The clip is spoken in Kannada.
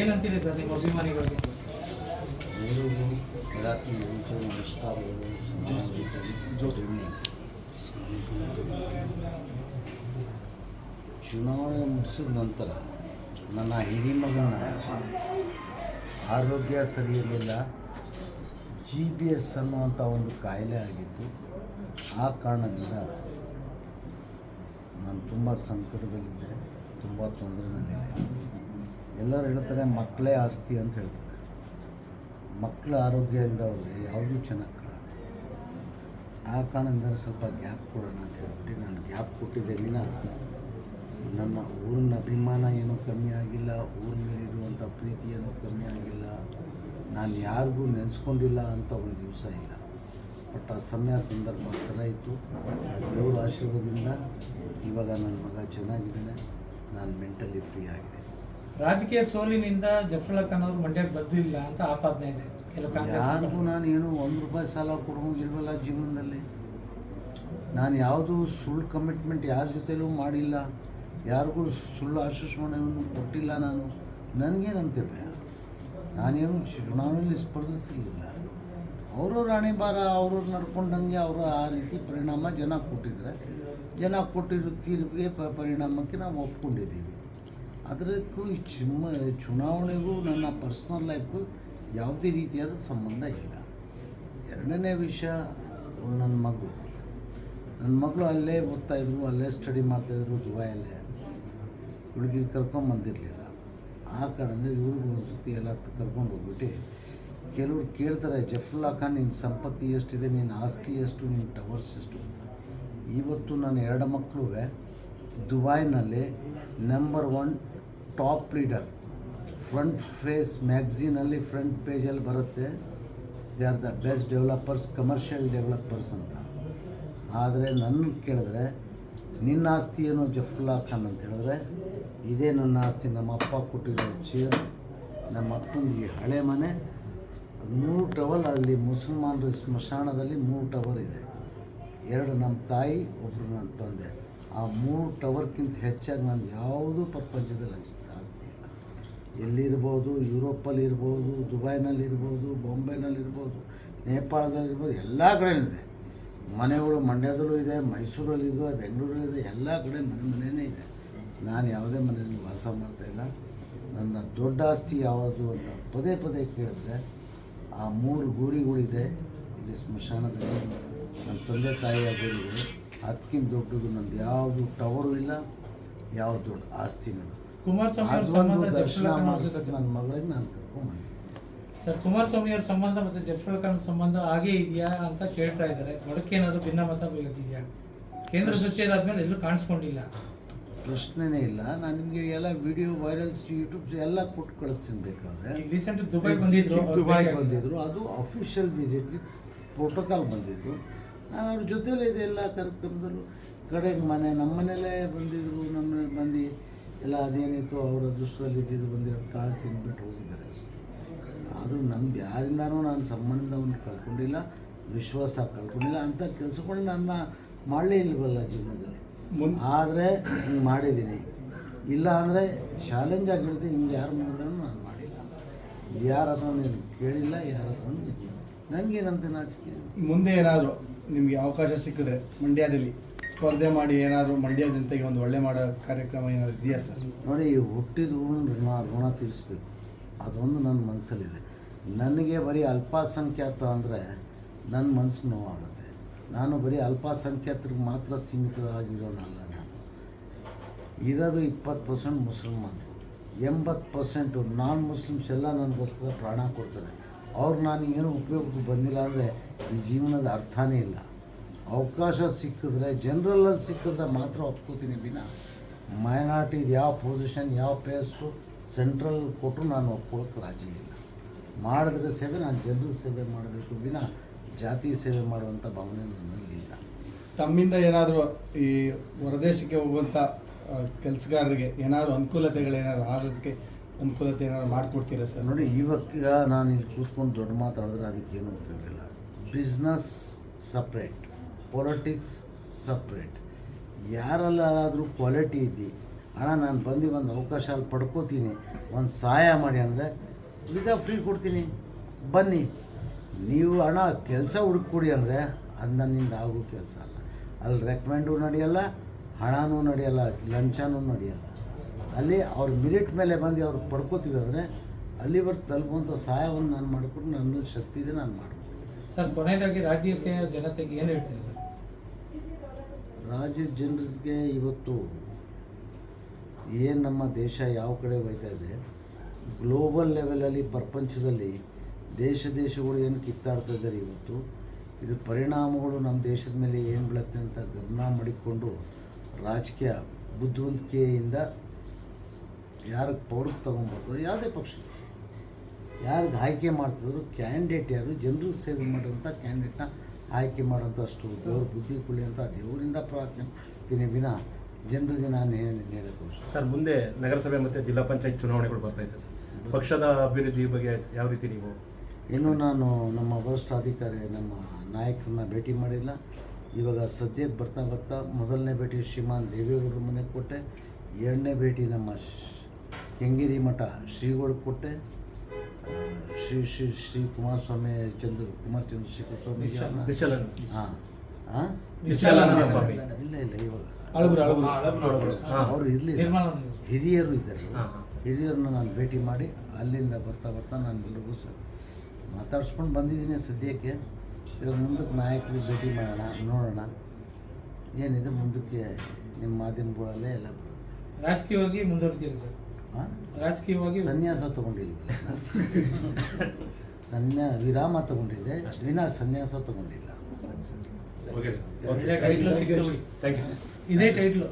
ಏನಂತೀರಿ ಸರ್ ನಿಮ್ಮ ಅಭಿಮಾನಿಗಳಿಗೆ? ರಾತ್ರಿ ಮುಂಚೆ ಚುನಾವಣೆ ಮುಗಿಸಿದ ನಂತರ ನನ್ನ ಹಿರಿಮಗನ ಆರೋಗ್ಯ ಸರಿಯಿರಲಿಲ್ಲ ಜಿ ಬಿ ಎಸ್ ಅನ್ನುವಂಥ ಒಂದು ಕಾಯಿಲೆ ಆಗಿತ್ತು. ಆ ಕಾರಣದಿಂದ ನಾನು ತುಂಬ ಸಂಕಟದಲ್ಲಿದ್ದೆ. ತುಂಬ ತೊಂದರೆನಲ್ಲಿದ್ದೆ ಎಲ್ಲರೂ ಹೇಳ್ತಾರೆ ಮಕ್ಕಳೇ ಆಸ್ತಿ ಅಂತ ಹೇಳ್ತಾರೆ. ಮಕ್ಕಳ ಆರೋಗ್ಯ ಇಲ್ಲದ ಹೋದರೆ ಯಾವುದೂ ಚೆನ್ನಾಗಿ ಆ ಕಾರಣದಿಂದ ಸ್ವಲ್ಪ ಗ್ಯಾಪ್ ಕೊಡೋಣ ಅಂತ ಹೇಳ್ಬಿಟ್ಟು ನಾನು ಗ್ಯಾಪ್ ಕೊಟ್ಟಿದ್ದೆ. ವಿನ ನನ್ನ ಊರಿನ ಅಭಿಮಾನ ಏನೂ ಕಮ್ಮಿ ಆಗಿಲ್ಲ, ಊರ ಮೇಲಿರುವಂಥ ಪ್ರೀತಿ ಏನೂ ಕಮ್ಮಿ ಆಗಿಲ್ಲ. ನಾನು ಯಾರಿಗೂ ನೆನೆಸ್ಕೊಂಡಿಲ್ಲ ಅಂತ ಒಂದು ದಿವಸ ಇಲ್ಲ. ಬಟ್ ಆ ಸಮಯ ಸಂದರ್ಭ ಆ ಥರ ಇತ್ತು. ಆ ದೇವ್ರ ಆಶೀರ್ವಾದದಿಂದ ಇವಾಗ ನನ್ನ ಮಗ ಚೆನ್ನಾಗಿದ್ದಾನೆ. ನಾನು ಮೆಂಟಲಿ ಫ್ರೀ ಆಗಿದೆ ರಾಜಕೀಯ ಸೋಲಿನಿಂದ ಜಫರುಲ್ಲಾ ಖಾನ್ ಅವರು ಮಂಡ್ಯಕ್ಕೆ ಬಂದಿಲ್ಲ ಅಂತ ಆಪಾದನೆ ಇದೆ. ಕೆಲವು ಕಾಂಗ್ರೆಸ್ ಯಾರಿಗೂ ನಾನು ಏನು ಒಂದು ರೂಪಾಯಿ ಸಾಲ ಕೊಡೋಂಗಿಲ್ವಲ್ಲ ಜೀವನದಲ್ಲಿ? ನಾನು ಯಾವುದು ಸುಳ್ಳು ಕಮಿಟ್ಮೆಂಟ್ ಯಾರ ಜೊತೆಲೂ ಮಾಡಿಲ್ಲ. ಯಾರಿಗೂ ಸುಳ್ಳು ಆಶ್ವಾಸನೆಯನ್ನು ಕೊಟ್ಟಿಲ್ಲ ನಾನು. ನನಗೇನಂತೆ ಭಯ ನಾನೇನು ಚುನಾವಣೆಯಲ್ಲಿ ಸ್ಪರ್ಧಿಸಲಿಲ್ಲ. ಅವರು ರಾಣಿ ಬಾರ ಅವ್ರವ್ರು ನಡ್ಕೊಂಡಂಗೆ ಅವರು ಆ ರೀತಿ ಪರಿಣಾಮ ಜನ ಕೊಟ್ಟಿದ್ದಾರೆ ಜನ ಕೊಟ್ಟಿರೋ ತೀರ್ಪಿಗೆ ಪರಿಣಾಮಕ್ಕೆ ನಾವು ಒಪ್ಕೊಂಡಿದ್ದೀವಿ. ಅದಕ್ಕೂ ಈ ಚುಮ್ಮ ಚುನಾವಣೆಗೂ ನನ್ನ ಪರ್ಸ್ನಲ್ ಲೈಫು ಯಾವುದೇ ರೀತಿಯಾದ ಸಂಬಂಧ ಇಲ್ಲ. ಎರಡನೇ ವಿಷಯ ನನ್ನ ಮಗಳು ನನ್ನ ಮಗಳು ಅಲ್ಲೇ ಓದ್ತಾಯಿದ್ರು ಅಲ್ಲೇ ಸ್ಟಡಿ ಮಾಡ್ತಾಯಿದ್ರು ದುಬೈಯಲ್ಲೇ. ಹುಡುಗಿಗೆ ಕರ್ಕೊಂಬಂದಿರಲಿಲ್ಲ ಆ ಕಾರಣದಿಂದ ಇವ್ರಿಗೂ ಒಂದು ಎಲ್ಲ ಕರ್ಕೊಂಡು ಹೋಗ್ಬಿಟ್ಟು ಕೆಲವ್ರು ಕೇಳ್ತಾರೆ, ಜಫ್ರುಲ್ಲಾ ಖಾನ್ ನಿನ್ನ ಸಂಪತ್ತಿ ಎಷ್ಟಿದೆ ನಿನ್ನ ಆಸ್ತಿ ಎಷ್ಟು ನಿನ್ನ ಟವರ್ಸ್ ಎಷ್ಟು? ಅಂತ. ಇವತ್ತು ನನ್ನ ಎರಡು ಮಕ್ಕಳು ದುಬೈನಲ್ಲಿ number one top leader front face ಮ್ಯಾಗ್ಝೀನಲ್ಲಿ front ಪೇಜಲ್ಲಿ ಬರುತ್ತೆ. They are the best developers commercial developers ಅಂತ. ಆದರೆ ನನ್ನ ಕೇಳಿದ್ರೆ, ನಿನ್ನ ಆಸ್ತಿ ಏನು ಜಫರುಲ್ಲಾ ಖಾನ್ ಅಂತ ಹೇಳಿದ್ರೆ, ಇದೇ ನನ್ನ ಆಸ್ತಿ ನಮ್ಮ ಅಪ್ಪ ಕೊಟ್ಟಿರೋ ಚೇರ್ ನಮ್ಮ ಅಪ್ಪನ ಈ ಹಳೆ ಮನೆ. ಮೂರು ಟವರ್ ಅಲ್ಲಿ ಮುಸಲ್ಮಾನರ ಸ್ಮಶಾನದಲ್ಲಿ ಮೂರು ಟವರ್ ಇದೆ. ಎರಡು ನಮ್ಮ ತಾಯಿ ಒಬ್ಬರು ನನ್ನ ತಂದೆ. ಆ ಮೂರು ಟವರ್ಕ್ಕಿಂತ ಹೆಚ್ಚಾಗಿ ನಾನು ಯಾವುದೂ ಪ್ರಪಂಚದಲ್ಲಿ ಆಸ್ತಿ ಇಲ್ಲ. ಎಲ್ಲಿರ್ಬೋದು, ಯುರೋಪಲ್ಲಿ ಇರ್ಬೋದು, ದುಬೈನಲ್ಲಿ ಇರ್ಬೋದು, ಬಾಂಬೆನಲ್ಲಿ ಇರ್ಬೋದು, ನೇಪಾಳದಲ್ಲಿ ಇರ್ಬೋದು, ಎಲ್ಲ ಕಡೆ ಇದೆ. ಮನೆಗಳು ಮಂಡ್ಯದಲ್ಲೂ ಇದೆ ಮೈಸೂರಲ್ಲಿದೆ ಇದೆ, ಬೆಂಗಳೂರಲ್ಲಿ ಇದೆ, ಎಲ್ಲ ಕಡೆ ಮನೆ ಮನೆಯೇ ಇದೆ. ನಾನು ಯಾವುದೇ ಮನೆಯಲ್ಲಿ ವಾಸ ಮಾಡ್ತಾಯಿಲ್ಲ ನನ್ನ ದೊಡ್ಡ ಆಸ್ತಿ ಯಾವುದು ಅಂತ ಪದೇ ಪದೇ ಕೇಳಿದ್ರೆ ಆ ಮೂರು ಗೂರಿಗಳಿದೆ ಇಲ್ಲಿ ಸ್ಮಶಾನದಲ್ಲಿ. ನನ್ನ ತಂದೆ ತಾಯಿ ಗೂರಿಗಳು ಅದಕ್ಕಿಂತ ದೊಡ್ಡದು ನಂದು ಯಾವುದು ಟವರು ಇಲ್ಲ ಯಾವ ದೊಡ್ಡ ಆಸ್ತಿನೂ ನನ್ನ ಮಗಳಿಗೆ ನಾನು ಸರ್ ಕುಮಾರಸ್ವಾಮಿ ಅವ್ರ ಸಂಬಂಧ ಮತ್ತು ಖಾನ್ ಸಂಬಂಧ ಹಾಗೇ ಇದೆಯಾ ಅಂತ ಕೇಳ್ತಾ ಇದ್ದಾರೆ. ನೋಡಕ್ಕೇನಾದ್ರೂ ಭಿನ್ನ ಮತ ಬೀಳ್ತಿದೆಯಾ ಕೇಂದ್ರ ಸಚಿವರಾದ್ಮೇಲೆ ಎಲ್ಲೂ ಕಾಣಿಸ್ಕೊಂಡಿಲ್ಲ. ಪ್ರಶ್ನೆನೇ ಇಲ್ಲ. ನಾನು ನಿಮಗೆ ಎಲ್ಲ ವಿಡಿಯೋ ವೈರಲ್ಸ್ ಯೂಟ್ಯೂಬ್ ಎಲ್ಲ ಕೊಟ್ಟು ಕಳಿಸ್ತೀನಿ ಬೇಕಾದ್ರೆ. ರೀಸೆಂಟ್ ದುಬೈ ಬಂದಿದ್ರು ದುಬೈ ಬಂದಿದ್ರು. ಅದು ಅಫಿಷಿಯಲ್ ವಿಸಿಟ್ಗೆ ಪ್ರೋಟೋಕಾಲ್ ಬಂದಿದ್ರು ನಾನು ಅವ್ರ ಜೊತೆಲೇ ಇದೆ ಎಲ್ಲ ಕಾರ್ಯಕ್ರಮದಲ್ಲೂ. ಕಡೆಗೆ ಮನೆ ನಮ್ಮ ಮನೇಲೇ ಬಂದಿದ್ರು ನಮ್ಮ ಬಂದು ಎಲ್ಲ ಅದೇನಿತ್ತು ಅವರ ಅದೃಷ್ಟದಲ್ಲಿ ಇದ್ದಿದ್ದು ಬಂದಿರೋ ಕಾಳು ತಿಂದ್ಬಿಟ್ಟು ಹೋಗಿದ್ದಾರೆ ಆದರೂ ನಮ್ಗೆ ನಮ್ದು ಯಾರಿಂದನೂ ನಾನು ಸಂಬಂಧವನ್ನು ಕಳ್ಕೊಂಡಿಲ್ಲ ವಿಶ್ವಾಸ ಕಳ್ಕೊಂಡಿಲ್ಲ ಅಂತ ಕೆಲಸಗಳು ನನ್ನ ಮಾಡಲೇ ಇಲ್ವಲ್ಲ ಜೀವನದಲ್ಲಿ. ಆದರೆ ಹಿಂಗೆ ಮಾಡಿದ್ದೀನಿ ಇಲ್ಲ ಅಂದರೆ ಚಾಲೆಂಜ್ ಆಗಿರುತ್ತೆ ಹಿಂಗೆ ಯಾರು ಮಾಡಿದ್ರು ನಾನು ಮಾಡಿಲ್ಲ. ಯಾರ ಹತ್ರ ನೀನು ಕೇಳಿಲ್ಲ ಯಾರ ಹತ್ರ ನನಗೇನಂತ ನಾಚಿಕೆ ಮುಂದೆ ಏನಾದರೂ ನಿಮಗೆ ಅವಕಾಶ ಸಿಕ್ಕಿದ್ರೆ ಮಂಡ್ಯದಲ್ಲಿ ಸ್ಪರ್ಧೆ ಮಾಡಿ ಏನಾದರೂ ಮಂಡ್ಯ ಜನತೆಗೆ ಒಂದು ಒಳ್ಳೆ ಮಾಡೋ ಕಾರ್ಯಕ್ರಮ ಏನಾದರೂ ಇದೆಯಾ ಸರ್? ನೋಡಿ ಹುಟ್ಟಿದ ಋಣ ಋಣ ತೀರಿಸ್ಬೇಕು. ಅದೊಂದು ನನ್ನ ಮನಸ್ಸಲ್ಲಿದೆ ನನಗೆ ಬರೀ ಅಲ್ಪಸಂಖ್ಯಾತ ಅಂದರೆ ನನ್ನ ಮನಸ್ಸು ನೋವಾಗುತ್ತೆ. ನಾನು ಬರೀ ಅಲ್ಪಸಂಖ್ಯಾತರಿಗೆ ಮಾತ್ರ ಸೀಮಿತವಾಗಿರೋನಲ್ಲ ನಾನು. ಇರೋದು ಇಪ್ಪತ್ತು ಪರ್ಸೆಂಟ್ ಮುಸಲ್ಮಾನರು ಎಂಬತ್ತು ಪರ್ಸೆಂಟು ನಾನ್ ಮುಸ್ಲಿಮ್ಸ್ ಎಲ್ಲ ನನಗೋಸ್ಕರ ಪ್ರಾಣ ಕೊಡ್ತಾರೆ. ಅವ್ರು ನಾನು ಏನು ಉಪಯೋಗಕ್ಕೆ ಬಂದಿಲ್ಲ ಅಂದರೆ ಈ ಜೀವನದ ಅರ್ಥನೇ ಇಲ್ಲ. ಅವಕಾಶ ಸಿಕ್ಕಿದ್ರೆ ಜನರಲ್ಲಲ್ಲಿ ಸಿಕ್ಕಿದ್ರೆ ಮಾತ್ರ ಒಪ್ಕೋತೀನಿ ವಿನ. ಮೈನಾರ್ಟಿದು ಯಾವ ಪೊಸಿಷನ್ ಯಾವ ಪೇಸ್ಟು ಸೆಂಟ್ರಲ್ ಕೊಟ್ಟರು ನಾನು ಒಪ್ಕೊಳ್ಳೋಕೆ ರಾಜಿ ಇಲ್ಲ. ಮಾಡಿದ್ರೆ ಸೇವೆ, ನಾನು ಜನರ ಸೇವೆ ಮಾಡಬೇಕು ವಿನ. ಜಾತಿ ಸೇವೆ ಮಾಡುವಂಥ ಭಾವನೆ ನನ್ನಲ್ಲಿ ಇಲ್ಲ. ತಮ್ಮಿಂದ ಏನಾದರೂ ಈ ಹೊರದೇಶಕ್ಕೆ ಹೋಗುವಂಥ ಕೆಲಸಗಾರರಿಗೆ ಏನಾದರೂ ಅನುಕೂಲತೆಗಳೇನಾದ್ರು ಆಗೋಕ್ಕೆ ಅನುಕೂಲತೆ ಏನಾದ್ರು ಮಾಡಿಕೊಡ್ತೀರಾ ಸರ್? ನೋಡಿ, ಇವಾಗ ನಾನು ಇಲ್ಲಿ ಕೂತ್ಕೊಂಡು ದೊಡ್ಡ ಮಾತಾಡಿದ್ರೆ ಅದಕ್ಕೇನು ಉಪಯೋಗ ಇಲ್ಲ. ಬಿಸ್ನೆಸ್ ಸಪ್ರೇಟ್ ಪೊಲಿಟಿಕ್ಸ್ ಸಪ್ರೇಟ್ ಯಾರಲ್ಲಾದರೂ ಕ್ವಾಲಿಟಿ ಇದ್ದು ಹಣ ನಾನು ಬಂದು ಒಂದು ಅವಕಾಶ ಅಲ್ಲಿ ಪಡ್ಕೋತೀನಿ. ಒಂದು ಸಹಾಯ ಮಾಡಿ ಅಂದರೆ ವೀಸಾ ಫ್ರೀ ಕೊಡ್ತೀನಿ. ಬನ್ನಿ. ನೀವು ಹಣ ಕೆಲಸ ಹುಡುಕ್ಕೊಡಿ ಅಂದರೆ ಅದು ನನ್ನಿಂದ ಆಗೋ ಕೆಲಸ ಅಲ್ಲ. ಅಲ್ಲಿ ರೆಕಮೆಂಡು ನಡೆಯಲ್ಲ, ಹಣನೂ ನಡೆಯಲ್ಲ, ಲಂಚನೂ ನಡೆಯಲ್ಲ. ಅಲ್ಲಿ ಅವ್ರ ಮಿರಿಟ್ ಮೇಲೆ ಬಂದು ಅವ್ರು ಪಡ್ಕೋತೀವಿ ಅಂದರೆ ಅಲ್ಲಿವರೆಗೆ ತಲುಪುವಂಥ ಸಹಾಯವನ್ನು ನಾನು ಮಾಡಿಕೊಟ್ಟು ನನ್ನ ಶಕ್ತಿ ಇದೆ ನಾನು ಮಾಡ್ಕೊಡ್ತೀನಿ ಸರ್ ಕೊನೆಯದಾಗಿ ರಾಜ್ಯಕ್ಕೆ ಜನತೆಗೆ ಏನು ಹೇಳ್ತೀನಿ ಸರ್? ರಾಜ್ಯದ ಜನರಿಗೆ ಇವತ್ತು ಏನು ನಮ್ಮ ದೇಶ ಯಾವ ಕಡೆ ಹೋಯ್ತಾ ಇದೆ ಗ್ಲೋಬಲ್ ಲೆವೆಲಲ್ಲಿ ಪ್ರಪಂಚದಲ್ಲಿ ದೇಶ ದೇಶಗಳು ಏನು ಕಿತ್ತಾಡ್ತಾ ಇದ್ದಾರೆ ಇವತ್ತು ಇದು ಪರಿಣಾಮಗಳು ನಮ್ಮ ದೇಶದ ಮೇಲೆ ಏನು ಬೀಳುತ್ತೆ ಅಂತ ಗಮನ ಮಾಡಿಕೊಂಡು ರಾಜಕೀಯ ಬುದ್ಧಿವಂತಿಕೆಯಿಂದ ಯಾರಿಗೆ ಪೌರಕ್ಕೆ ತೊಗೊಂಬರ್ತಾರೆ ಯಾವುದೇ ಪಕ್ಷ. ಯಾರಿಗೆ ಆಯ್ಕೆ ಮಾಡ್ತಿದ್ರು ಕ್ಯಾಂಡಿಡೇಟ್ ಯಾರು? ಜನರು ಸೇವೆ ಮಾಡುವಂಥ ಕ್ಯಾಂಡಿಡೇಟ್ನ ಆಯ್ಕೆ ಮಾಡೋಂಥಷ್ಟು ದೇವ್ರ ಬುದ್ಧಿ ಕುಳಿ ಅಂತ ದೇವರಿಂದ ಪ್ರಾರ್ಥನೆ ವಿನ. ಜನರಿಗೆ ನಾನು ಹೇಳೋಕ್ಕೆ ಸರ್ ಮುಂದೆ ನಗರಸಭೆ ಮತ್ತು ಜಿಲ್ಲಾ ಪಂಚಾಯತ್ ಚುನಾವಣೆಗಳು ಬರ್ತಾ ಇದೆ ಸರ್. ಪಕ್ಷದ ಅಭಿವೃದ್ಧಿ ಬಗ್ಗೆ ಯಾವ ರೀತಿ ನೀವು? ಇನ್ನೂ ನಾನು ನಮ್ಮ ವರಿಷ್ಠ ಅಧಿಕಾರಿ ನಮ್ಮ ನಾಯಕರನ್ನ ಭೇಟಿ ಮಾಡಿಲ್ಲ. ಇವಾಗ ಸದ್ಯಕ್ಕೆ ಬರ್ತಾ ಬರ್ತಾ ಮೊದಲನೇ ಭೇಟಿ ಶ್ರೀಮಾನ್ ದೇವೇಗೌಡರ ಮನೆಗೆ ಕೊಟ್ಟೆ ಎರಡನೇ ಭೇಟಿ ನಮ್ಮ ಕೆಂಗೇರಿ ಮಠ ಶ್ರೀಗಳು ಕೊಟ್ಟೆ ಶ್ರೀ ಶ್ರೀ ಶ್ರೀ ಕುಮಾರಸ್ವಾಮಿ ಚಂದ್ರ ಕುಮಾರ್ ಚಂದ್ರಶೇಖರ ಸ್ವಾಮಿ ಹಾಂ. ಹಾಂ ಇಲ್ಲ ಇಲ್ಲ ಇವಾಗ. ಅವರು ಇರಲಿ ಹಿರಿಯರು ಇದ್ದಾರೆ. ಹಿರಿಯರನ್ನ ನಾನು ಭೇಟಿ ಮಾಡಿ ಅಲ್ಲಿಂದ ಬರ್ತಾ ಬರ್ತಾ ನಾನು ಎಲ್ರಿಗೂ ಸರ್ ಮಾತಾಡ್ಸ್ಕೊಂಡು ಬಂದಿದ್ದೀನಿ ಸದ್ಯಕ್ಕೆ. ಇವಾಗ ಮುಂದಕ್ಕೆ ನಾಯಕರಿಗೆ ಭೇಟಿ ಮಾಡೋಣ ನೋಡೋಣ. ಏನಿದೆ ಮುಂದಕ್ಕೆ ನಿಮ್ಮ ಮಾಧ್ಯಮಗಳಲ್ಲೇ ಎಲ್ಲ ಬರುತ್ತೆ. ರಾಜಕೀಯವಾಗಿ ಮುಂದುವರಿತೀರಿ ಸರ್. ರಾಜಕೀಯವಾಗಿ ಸನ್ಯಾಸ ತಗೊಂಡಿಲ್ಲ. ಸನ್ಯಾ ವಿರಾಮ ತಗೊಂಡಿದ್ದೆ. ವಿನಾ ಸನ್ಯಾಸ ತಗೊಂಡಿಲ್ಲ. ಓಕೆ ಸರ್ ಒಳ್ಳೆ ಟೈಟ್ಲು ಸಿಕ್ತು ಥ್ಯಾಂಕ್ ಯು ಸರ್ ಇದೇ ಟೈಟ್ಲು